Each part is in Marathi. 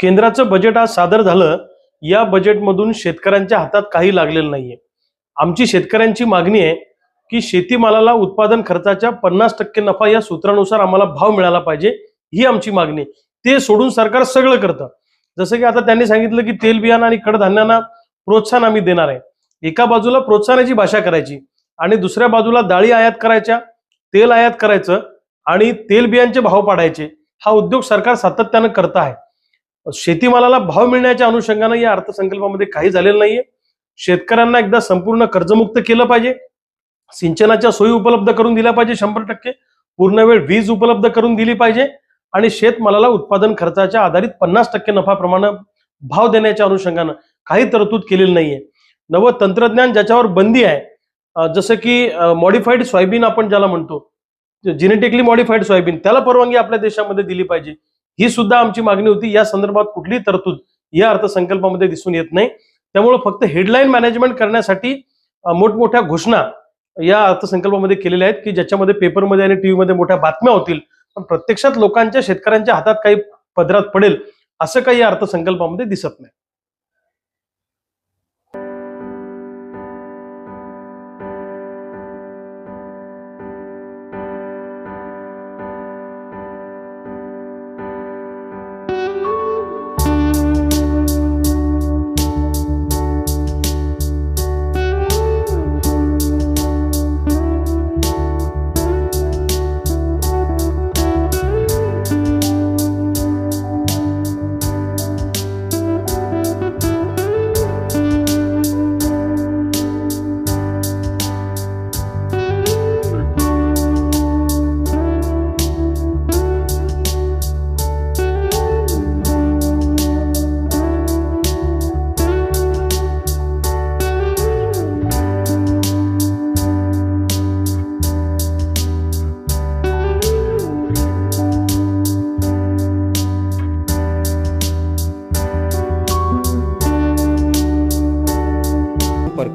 केंद्राचं बजेट आज सादर झालं. या बजेटमधून शेतकऱ्यांच्या हातात काही लागलेलं नाहीये. आमची शेतकऱ्यांची मागणी आहे की शेतीमालाला उत्पादन खर्चाच्या पन्नास टक्के नफा या सूत्रानुसार आम्हाला भाव मिळाला पाहिजे ही आमची मागणी आहे. ते सोडून सरकार सगळं करतं. जसं की आता त्यांनी सांगितलं की तेलबियाणं आणि कडधान्यांना प्रोत्साहन आम्ही देणार आहे. एका बाजूला प्रोत्साहनाची भाषा करायची आणि दुसऱ्या बाजूला डाळी आयात करायच्या तेल आयात करायचं आणि तेल बियांचे भाव पाडायचे. हा उद्योग सरकार सातत्यानं करत आहे. शेतीमालाला भाव मिळण्याच्या अनुषंगानं या अर्थसंकल्पामध्ये काही झालेलं नाहीये. शेतकऱ्यांना एकदा संपूर्ण कर्जमुक्त केलं पाहिजे. सिंचनाच्या सोयी उपलब्ध करून दिल्या पाहिजे शंभर टक्के. पूर्ण वेळ वीज उपलब्ध करून दिली पाहिजे आणि शेतमालाला उत्पादन खर्चाच्या आधारित पन्नास टक्के नफाप्रमाणे भाव देण्याच्या अनुषंगानं काही तरतूद केलेली नाहीये. नवं तंत्रज्ञान ज्याच्यावर बंदी आहे. जसं की मॉडिफाईड सोयाबीन आपण ज्याला म्हणतो जेनेटिकली मॉडिफाईड सोयाबीन त्याला परवानगी आपल्या देशामध्ये दिली पाहिजे. ही सुद्धा आमची मागणी होती. या संदर्भात कुठलीही तरतूद या अर्थसंकल्पामध्ये दिसून येत नाही. त्यामुळे फक्त हेडलाईन मॅनेजमेंट करण्यासाठी मोठमोठ्या घोषणा या अर्थसंकल्पामध्ये केलेल्या आहेत की ज्याच्यामध्ये पेपरमध्ये आणि टीव्हीमध्ये मोठ्या बातम्या होतील. पण प्रत्यक्षात लोकांच्या शेतकऱ्यांच्या हातात काही पदरात पडेल असं काही या अर्थसंकल्पामध्ये दिसत नाही.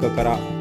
中から